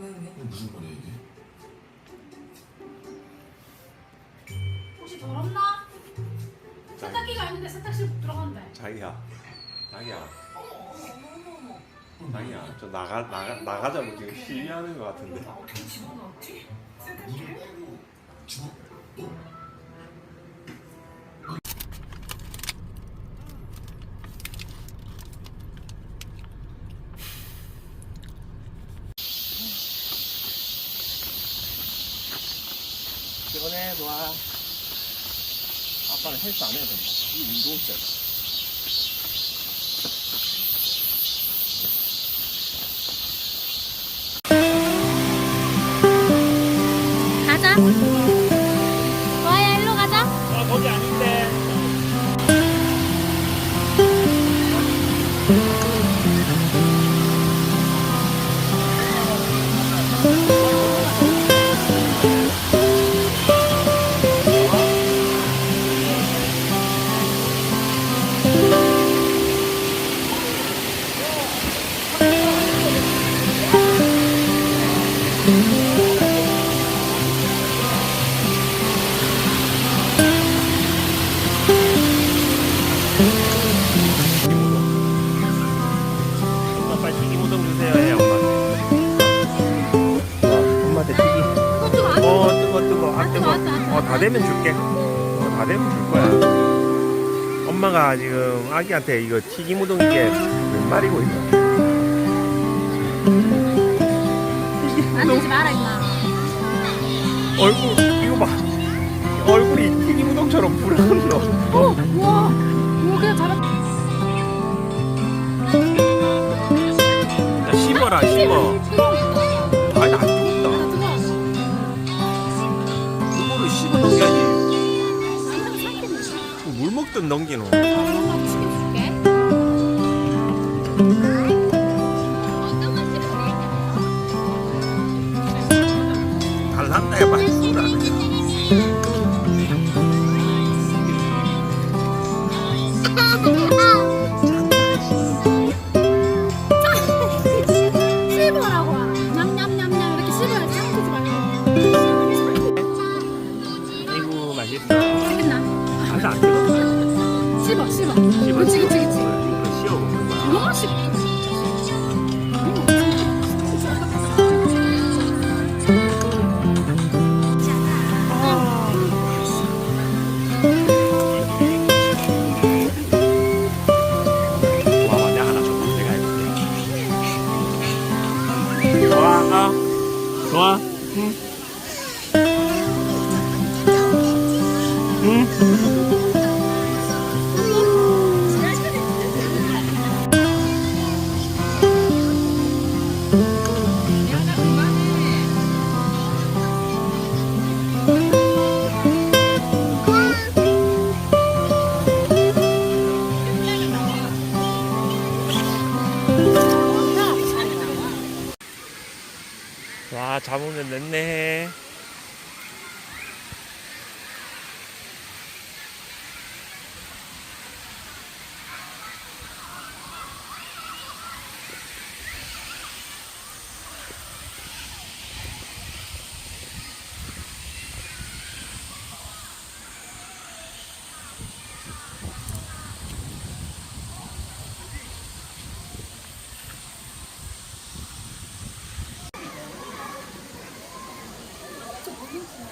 왜 왜? 이게 무슨 말이야 이게? 혹시 더럽나? 세탁기가 있는데 세탁실 못 들어간대. 자기야, 자기야, 자기야, 저 나가 나가 나가자고 지금 시위하는 것 같은데. 어떻게 집어넣었지? 물을 빼고 집어 시원해 놔. 아빠는 헬스 안 해도 된다. 이 운동세. 가자. 와야 일로 가자. 아 거기 아닌데. 어 뜨거 뜨거 안안 뜨거. 뜨거, 안 뜨거, 안 뜨거. 어다 되면 줄게. 어, 다 되면 줄 거야. 엄마가 지금 아기한테 이거 튀김 우동 이게 몇 마리고 있어. 만지지 마라 임마. 얼굴 이거 봐. 얼굴이 튀김 우동처럼 불었어. 어, 우와. 우와 그냥 잡았. 야 씹어라 씹어. 아니 안. 뜨거워. 이거를 씹어 넘겨야지. 물 먹든 넘기노. 씹을래? 달란다 해봐. 씹어라고. 냠냠냠냠 이렇게 씹어야지. 삼키지 말고. 아이고 맛있어. 되겠나? 아직 안 뜨겁다. 씹어, 씹어. 씹어. 그치, 그치, 그치. 먹는 거야. 너무 씹어. 응. 와, 잡으면 냈네.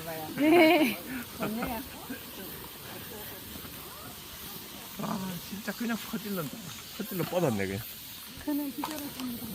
봐요. 네. 언니야. 아, 진짜 그냥 퍼질른다. 퍼질러 뻗었네, 그냥. 그는 기절했습니다.